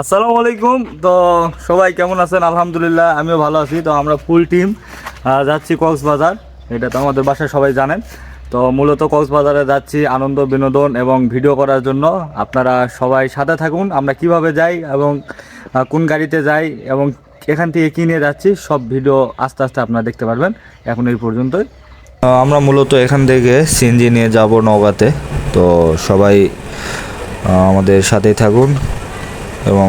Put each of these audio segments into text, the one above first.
আসসালামু আলাইকুম। তো সবাই কেমন আছেন? আলহামদুলিল্লাহ, আমিও ভালো আছি। তো আমরা ফুল টিম যাচ্ছি কক্সবাজার। এটা তো আমাদের বাসায় সবাই জানেন। তো মূলত কক্সবাজারে যাচ্ছি আনন্দ, বিনোদন এবং ভিডিও করার জন্য। আপনারা সবাই সাথে থাকুন, আমরা কীভাবে যাই এবং কোন গাড়িতে যাই এবং এখান থেকে কী নিয়ে যাচ্ছি, সব ভিডিও আস্তে আস্তে আপনারা দেখতে পারবেন। এখন এই পর্যন্তই। আমরা মূলত এখান থেকে সিএনজি নিয়ে যাব নওগাঁতে। তো সবাই আমাদের সাথেই থাকুন। এবং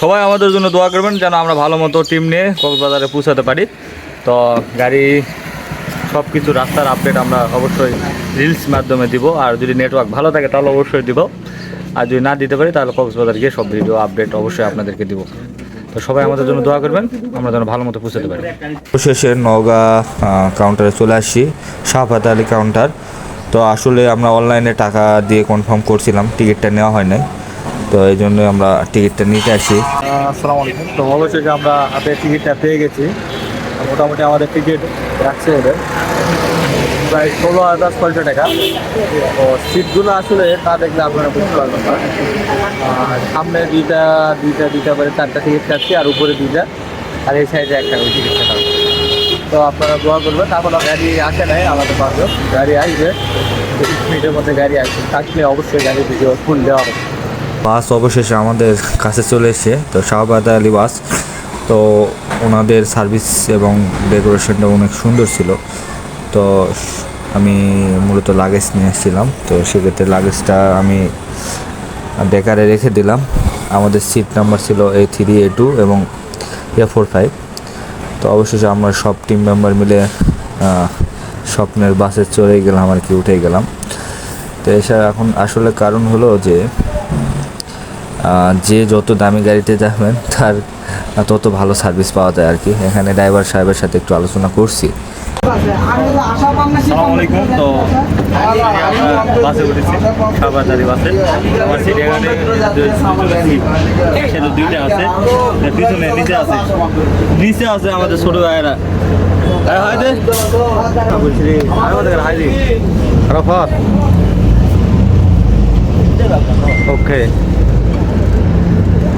সবাই আমাদের জন্য দোয়া করবেন যেন আমরা ভালো মতো টিম নিয়ে কক্সবাজারে পৌঁছাতে পারি। তো গাড়ি সব কিছু রাস্তার আপডেট আমরা অবশ্যই রিলস মাধ্যমে দিব। আর যদি নেটওয়ার্ক ভালো থাকে তাহলে অবশ্যই দিব। আর যদি না দিতে পারি তাহলে কক্সবাজার গিয়ে সব ভিডিও আপডেট অবশ্যই আপনাদেরকে দিব। তো সবাই আমাদের জন্য দোয়া করবেন আমরা যেন ভালো মতো পৌঁছাতে পারি। শেষে নওগাঁ কাউন্টারে চলে আসছি শাহফাত আলী কাউন্টার তো আসলে আমরা অনলাইনে টাকা দিয়ে কনফার্ম করছিলাম টিকিটটা নেওয়া হয় নাই। তো এই জন্য আমরা টিকিটটা নিতে আসি। আসসালামু আলাইকুম। তো অবশ্যই আমরা হাতে টিকিটটা পেয়ে গেছি। মোটামুটি আমাদের টিকিট রাখছে এদের। প্রায় ষোলো হাজার ছয়শো টাকা। তো সিটগুলো আসলে তা দেখলে আপনারা বুঝতে পারবেন না। আর সামনে দুইটা দুইটা দুইটা করে চারটা টিকিট কাটছি, আর উপরে দুইটা। আর এই সাইডে একটা করে টিকিট কাটা তো আপনারা দোয়া করবেন। এখনও গাড়ি আসে নাই আমাদের পাশে গাড়ি আসবে। মিনিটের মধ্যে গাড়ি আসবে। থাকলে অবশ্যই গাড়ি ভিডিও ফুল দেওয়া হবে। বাস অবশেষে আমাদের কাছে চলে এসে, তো শাহবাদ আলী বাস, তো ওনাদের সার্ভিস এবং ডেকোরেশনটা অনেক সুন্দর ছিল। তো আমি মূলত লাগেজ নিয়ে এসেছিলাম, তো সেক্ষেত্রে লাগেজটা আমি ডেকারে রেখে দিলাম। আমাদের সিট নাম্বার ছিল এ থ্রি এ টু এবং এ ফোর ফাইভ তো অবশেষে আমরা সব টিম মেম্বার মিলে স্বপ্নের বাসে চড়ে গেলাম আর কি, উঠে গেলাম। তো এছাড়া এখন আসলে কারণ হলো যে যে যত দামি গাড়িতে যাবেন তার তত ভালো সার্ভিস পাওয়া যায় আর কি। এখানে ড্রাইভার সাহেবের সাথে একটু আলোচনা করছি। আলাইকুম তো বাসে উঠেছি সাবাজারি বাসে। আমার সিট সেটা দুইটা আছে। পিছনে নিচে আছে। নিচে আমাদের ছোট ভাইয়েরা। ওকে।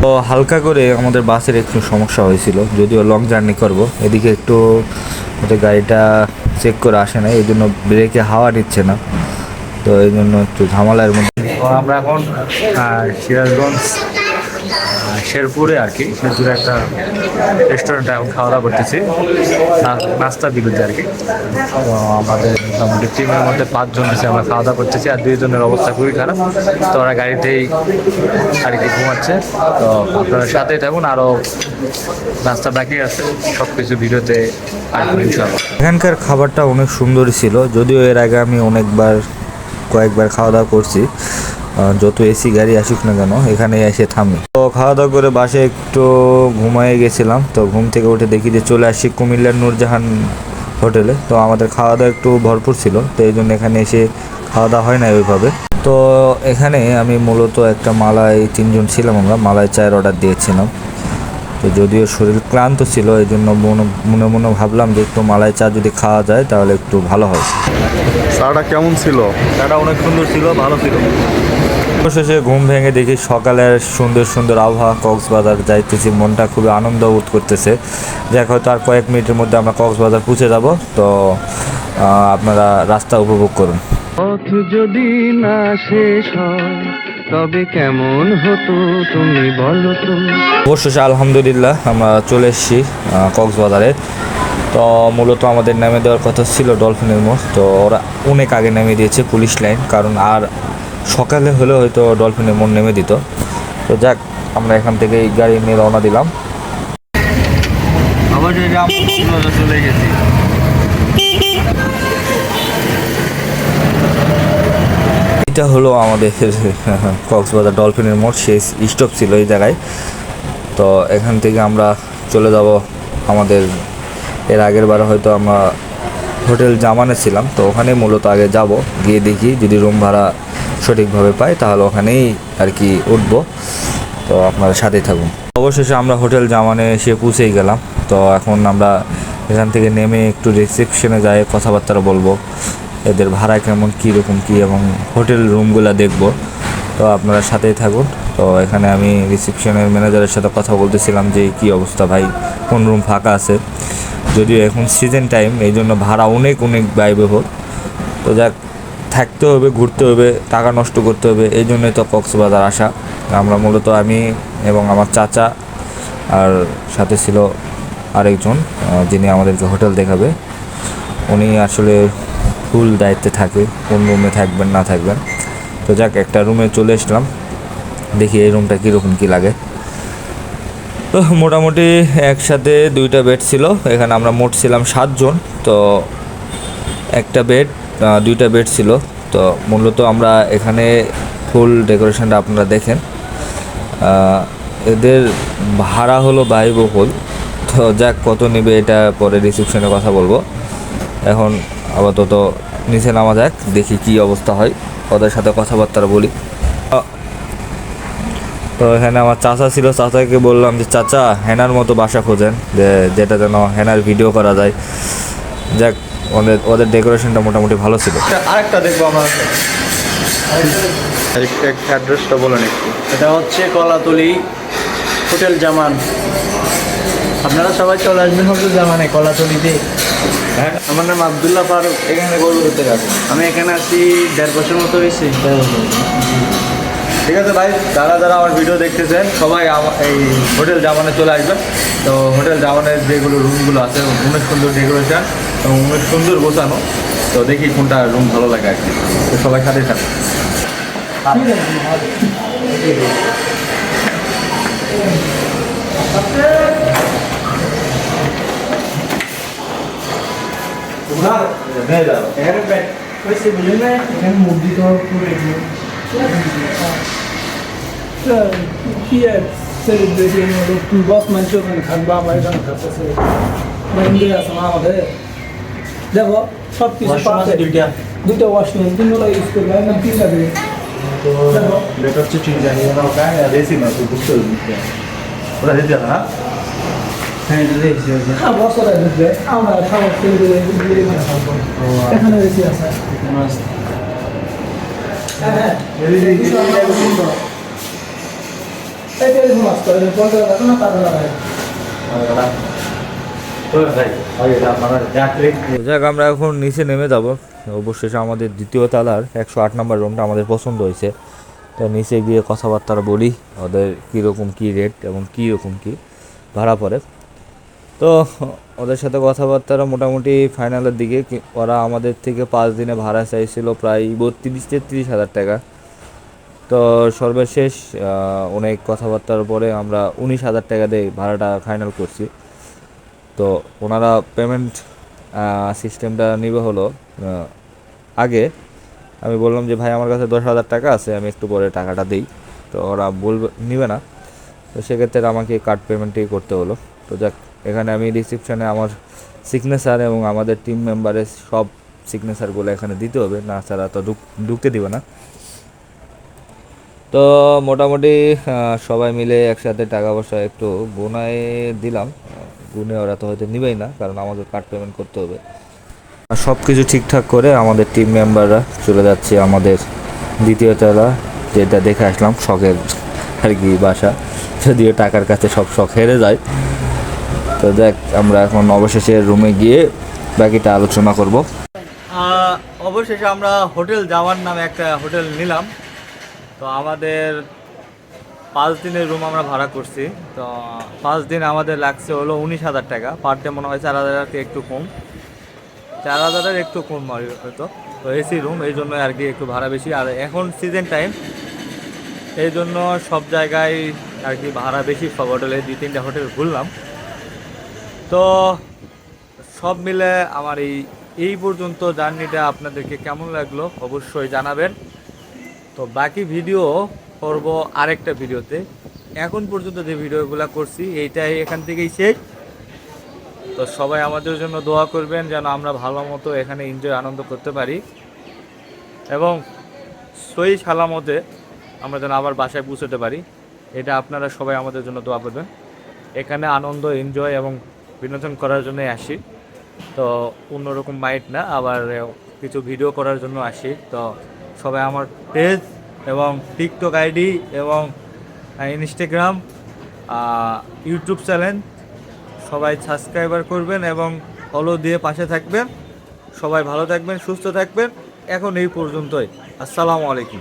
তো হালকা করে আমাদের বাসের একটু সমস্যা হয়েছিল, যদিও লং জার্নি করব। এদিকে একটু ওদের গাড়িটা চেক করে আসে না এই জন্য ব্রেকে হাওয়া নিচ্ছে না। তো এই জন্য একটু ঝামেলার মধ্যে। আমরা এখন সিরাজগঞ্জ শেরপুরে আর কি, শেরপুরে একটা রেস্টুরেন্টে এখন খাওয়া দাওয়া করতেছি নাস্তা বিরুদ্ধে আর কি। আমাদের মোটামুটি টিমের মধ্যে পাঁচজন আছে, আমরা খাওয়া দাওয়া করতেছি আর দুইজনের অবস্থা খুবই খারাপ। তো ওরা গাড়িতেই আর কি ঘুমাচ্ছে। তো আপনারা সাথেই থাকুন আরও নাস্তা বাকি আছে সব কিছু ভিডিওতে এখানকার খাবারটা অনেক সুন্দরই ছিল, যদিও এর আগে আমি অনেকবার, কয়েকবার খাওয়া দাওয়া করছি। যত এসি গাড়ি আসুক না কেন এখানে এসে থামি। তো খাওয়া দাওয়া করে বাসে একটু ঘুমায় গেছিলাম তো ঘুম থেকে উঠে দেখি যে চলে আসি কুমিল্লার নূরজাহান হোটেলে। তো আমাদের খাওয়া দাওয়া একটু ভরপুর ছিল তো এই জন্য এখানে এসে খাওয়া দাওয়া হয় না ওইভাবে। তো এখানে আমি মূলত একটা মালাই তিনজন ছিলাম আমরা মালাই চায়ের অর্ডার দিয়েছিলাম। তো যদিও শরীর ক্লান্ত ছিল এই জন্য মনে মনে মনে ভাবলাম যে একটু মালাই চা যদি খাওয়া যায় তাহলে একটু ভালো হয়। চাটা কেমন ছিল? চাটা অনেক সুন্দর ছিল ভালো ছিল। অবশেষে ঘুম ভেঙে দেখি সকালের সুন্দর সুন্দর আবহাওয়া কক্সবাজার যাইতেছি। মনটা খুবই আনন্দ বোধ করতেছে। যাক হয়তো আর কয়েক মিনিটের মধ্যে আমরা কক্সবাজার পৌঁছে যাব। তো আপনারা রাস্তা উপভোগ করুন। পথ যদি না শেষ হয় তবে কেমন হতো তুমি বলো তো? অবশেষে আলহামদুলিল্লাহ আমরা চলে এসেছি কক্সবাজারে। তো মূলত আমাদের নামে দেওয়ার কথা ছিল ডলফিনের মোড়। তো ওরা অনেক আগে নামিয়ে দিয়েছে পুলিশ লাইন কারণ আর সকালে হলে হয়তো ডলফিনের মোড় নেমে দিত। তো যাক আমরা এখান থেকে এই গাড়ি নিয়ে রওনা দিলাম। আবার চলে গেছি। এটা হলো আমাদের কক্সবাজার ডলফিনের মোড় শেষ স্টপ ছিল এই জায়গায়। তো এখান থেকে আমরা চলে যাব আমাদের এর আগের বার হয়তো আমরা হোটেল জামানে ছিলাম তো ওখানে মূলত আগে যাব গিয়ে দেখি যদি রুম ভাড়া সঠিকভাবে পাই, তাহলে ওখানেই আর কি উঠব। তো আপনারা সাথেই থাকুন। অবশেষে আমরা হোটেল জামানে এসে পৌঁছেই গেলাম। তো এখন আমরা এখান থেকে নেমে একটু রিসেপশনে যাই, কথাবার্তা বলব। এদের ভাড়া কেমন, কী রকম, কী এবং হোটেল রুমগুলো দেখব। তো আপনারা সাথেই থাকুন। তো এখানে আমি রিসেপশনের ম্যানেজারের সাথে কথা বলতেছিলাম যে, কী অবস্থা ভাই? কোন রুম ফাঁকা আছে? যদিও এখন সিজন টাইম এই জন্য ভাড়া অনেক অনেক ব্যয়বহুল। তো যাক থাকতে হবে, ঘুরতে হবে, টাকা নষ্ট করতে হবে, এই জন্যই তো কক্সবাজার আসা। আমরা মূলত আমি এবং আমার চাচা আর সাথে ছিল আরেকজন যিনি আমাদেরকে হোটেল দেখাবে। উনি আসলে ফুল দায়িত্বে থাকে, কোন রুমে থাকবেন, না থাকবেন। তো যাক, একটা রুমে চলে এসলাম দেখি এই রুমটা কীরকম কী লাগে। তো মোটামুটি একসাথে দুইটা বেড ছিল, এখানে আমরা মোট ছিলাম সাতজন। তো একটা বেড দুইটা বেড ছিল। তো মূলত আমরা এখানে ফুল ডেকোরেশনটা আপনারা দেখেন। এদের ভাড়া হলো ব্যয়বহুল তো যাক, কত নেবে এটা পরে রিসেপশনে কথা বলব। এখন আপাতত নিচে নামা যাক, দেখি কি অবস্থা হয়। ওদের সাথে কথাবার্তা বলি। তো এখানে আমার চাচা ছিল। চাচাকে বললাম যে, চাচা, হেনার মতো বাসা খোঁজেন। যে, যেটা যেন হেনার ভিডিও করা যায়। যাক ওদের ওদের ডেকোরেশনটা মোটামুটি ভালো ছিল। আরেকটা দেখব আমরা। অ্যাড্রেসটা বলেন একটু। এটা হচ্ছে কলাতলি হোটেল জামান। আপনারা সবাই চলে আসবেন হোটেল জামানে কলাতলিতে। হ্যাঁ আমার নাম আবদুল্লাহ ফারুক। এখানে গরু গেছে আমি এখানে আসি দেড় বছর মতো হয়েছে। ঠিক আছে ভাই যারা যারা আমার ভিডিও দেখতেছেন সবাই এই হোটেল জামানে চলে আসবেন। তো হোটেল জামানের যেগুলো রুমগুলো আছে অনেক সুন্দর ডেকোরেশন এবং অনেক সুন্দর গোছানো তো দেখি কোনটা রুম ভালো লাগে আর কি। তো সবাই সাথে সাথে হয়েছে বুঝলেন না এখানে মুরগি তো পুরো কি তুই বস মানুষ ওখানে থাকবা আমার এখানে থাকতেছে মাইন্ডে আছে না আমাদের দেখো সব কিছু দুইটা ওয়াশরুম দেখো হ্যাঁ। হ্যাঁ যাক, আমরা এখন নিচে নেমে যাব। অবশেষে আমাদের দ্বিতীয় তালার একশো আট নম্বর রুমটা আমাদের পছন্দ হয়েছে। তো নিচে গিয়ে কথাবার্তা বলি, ওদের কীরকম কী রেট এবং কীরকম কী ভাড়া পড়ে। তো ওদের সাথে কথাবার্তা মোটামুটি ফাইনালের দিকে ওরা আমাদের থেকে পাঁচ দিনে ভাড়া চাইছিল প্রায় বত্রিশ, তেত্রিশ হাজার টাকা। তো সর্বশেষ অনেক কথাবার্তার পরে আমরা উনিশ হাজার টাকা দিয়ে ভাড়াটা ফাইনাল করছি। তো ওনারা পেমেন্ট সিস্টেমটা নিবে হলো আগে। আমি বললাম যে, ভাই, আমার কাছে দশ হাজার টাকা আছে, আমি একটু পরে টাকাটা দিই। তো ওরা বলবে, নিবে না। তো সেক্ষেত্রে আমাকে কার্ড পেমেন্টই করতে হলো। তো যাক, এখানে আমি রিসিপশনে আমার সিগনেচার এবং আমাদের টিম মেম্বারের সব সিগনেচারগুলো এখানে দিতে হবে। না ছাড়া তো ঢুক, ঢুকতে দিবে না। তো মোটামুটি সবাই মিলে একসাথে টাকা পয়সা একটু গুনায় দিলাম। গুনে ওরা তো হয়তো নিবেই না, কারণ আমাদের কার্ড পেমেন্ট করতে হবে। আর সব কিছু ঠিকঠাক করে আমাদের টিম মেম্বাররা চলে যাচ্ছে আমাদের দ্বিতীয় তলা, যেটা দেখে আসলাম, শখের আর কি বাসা। যদিও টাকার কাছে সব শখ হেরে যায়। তো দেখ, আমরা এখন অবশেষে রুমে গিয়ে বাকিটা আলোচনা করব। অবশেষে আমরা হোটেল যাওয়ার নামে একটা হোটেল নিলাম। তো আমাদের পাঁচ দিনের রুম আমরা ভাড়া করছি। তো পাঁচ দিন আমাদের লাগছে হলো উনিশ হাজার টাকা। পার ডে মনে হয় চার হাজার একটু কম। চার হাজারের একটু কম আর হয়তো। তো এসি রুম এই জন্য আর কি একটু ভাড়া বেশি। আর এখন সিজন টাইম এই জন্য সব জায়গায় আর কি ভাড়া বেশি সব হোটেলে দুই তিনটা হোটেল ঘুরলাম। তো সব মিলে আমার এই এই পর্যন্ত জার্নিটা আপনাদেরকে কেমন লাগল অবশ্যই জানাবেন। তো বাকি ভিডিও করব আরেকটা ভিডিওতে এখন পর্যন্ত যে ভিডিওগুলো করছি, এইটাই এখান থেকেই শেষ। তো সবাই আমাদের জন্য দোয়া করবেন যেন আমরা ভালো মতো এখানে এনজয় আনন্দ করতে পারি। এবং সই সালামতে আমরা যেন আবার বাসায় পৌঁছতে পারি। এটা আপনারা সবাই আমাদের জন্য দোয়া করবেন। এখানে আনন্দ এনজয় এবং বিনোদন করার জন্য আসি। তো অন্যরকম মাইন্ড না, আবার কিছু ভিডিও করার জন্য আসি। তো সবাই আমার পেজ এবং টিকটক আইডি এবং ইনস্টাগ্রাম ইউটিউব চ্যানেল সবাই সাবস্ক্রাইবার করবেন এবং ফলো দিয়ে পাশে থাকবেন। সবাই ভালো থাকবেন, সুস্থ থাকবেন। এখন এই পর্যন্তই। আসসালামু আলাইকুম।